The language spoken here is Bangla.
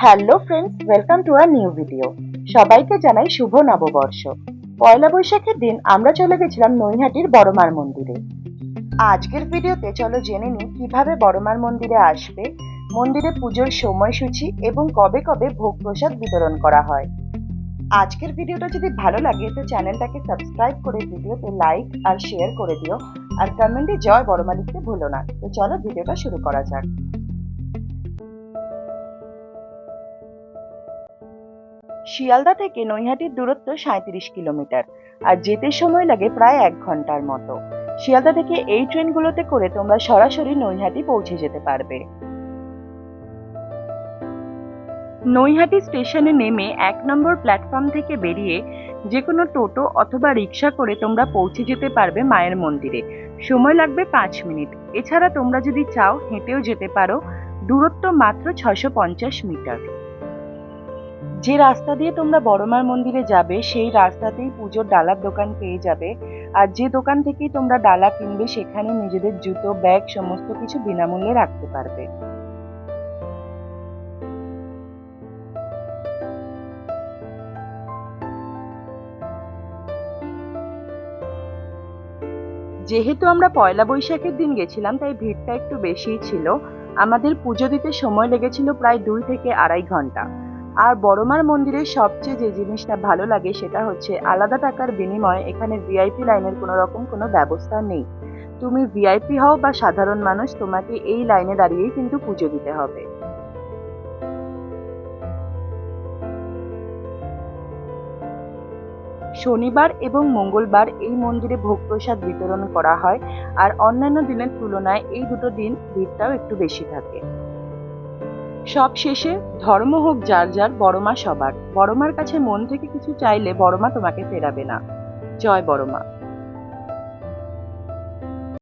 Hello friends welcome to our new video সবাইকে জানাই শুভ নববর্ষ। পয়লা বৈশাখের দিন আমরা চলে গেছিলাম নৈহাটির বড়মার মন্দিরে। আজকের ভিডিওতে চলো জেনে নিই কীভাবে বড়মার মন্দিরে আসবে, মন্দিরে পুজোর সময়সূচি এবং কবে কবে ভোগ প্রসাদ বিতরণ করা হয়। আজকের ভিডিওটা যদি ভালো লাগে তো চ্যানেলটাকে সাবস্ক্রাইব করে ভিডিওতে লাইক আর শেয়ার করে দিও, আর কমেন্টে জয় বড়মা লিখতে ভুলো না। তো চলো ভিডিওটা শুরু করা যাক। শিয়ালদা থেকে নৈহাটির দূরত্ব সাঁত্রিশ কিলোমিটার, আর যেতে সময় লাগে প্রায় এক ঘণ্টার মতো। শিয়ালদা থেকে এই ট্রেনগুলোতে করে তোমরা সরাসরি নৈহাটি পৌঁছে যেতে পারবে। নৈহাটি স্টেশনে নেমে এক নম্বর প্ল্যাটফর্ম থেকে বেরিয়ে যে কোনো টোটো অথবা রিক্সা করে তোমরা পৌঁছে যেতে পারবে মায়ের মন্দিরে। সময় লাগবে পাঁচ মিনিট। এছাড়া তোমরা যদি চাও হেঁটেও যেতে পারো। দূরত্ব মাত্র ছশো পঞ্চাশ মিটার। যে রাস্তা দিয়ে তোমরা বড়মার মন্দিরে যাবে, সেই রাস্তাতেই পুজোর ডালার দোকান পেয়ে যাবে। আর যে দোকান থেকেই তোমরা ডালা কিনবে, সেখানে নিজেদের জুতো, ব্যাগ, সমস্ত কিছু বিনামূল্যে রাখতে পারবে। যেহেতু আমরা পয়লা বৈশাখের দিন গেছিলাম, তাই ভিড়টা একটু বেশিই ছিল। আমাদের পুজো দিতে সময় লেগেছিল প্রায় দুই থেকে আড়াই ঘণ্টা। আর বড়মার মন্দিরের সবচেয়ে যে জিনিসটা ভালো লাগে সেটা হচ্ছে আলাদা টাকার বিনিময়ে এখানে ভিআইপি লাইনের কোনো রকম কোনো ব্যবস্থা নেই। তুমি ভিআইপি হও বা সাধারণ মানুষ, তোমাকে এই লাইনে দাঁড়িয়েই কিন্তু পুজো দিতে হবে। শনিবার এবং মঙ্গলবার এই মন্দিরে ভোগ প্রসাদ বিতরণ করা হয়, আর অন্যান্য দিনের তুলনায় এই দুটো দিন ভিড়টাও একটু বেশি থাকে। সব শেষে, ধর্ম হোক যার যার, বড়মা সবার। বড়মার কাছে মন থেকে কিছু চাইলে বড়মা তোমাকে ফেরাবে না। জয় বড়মা।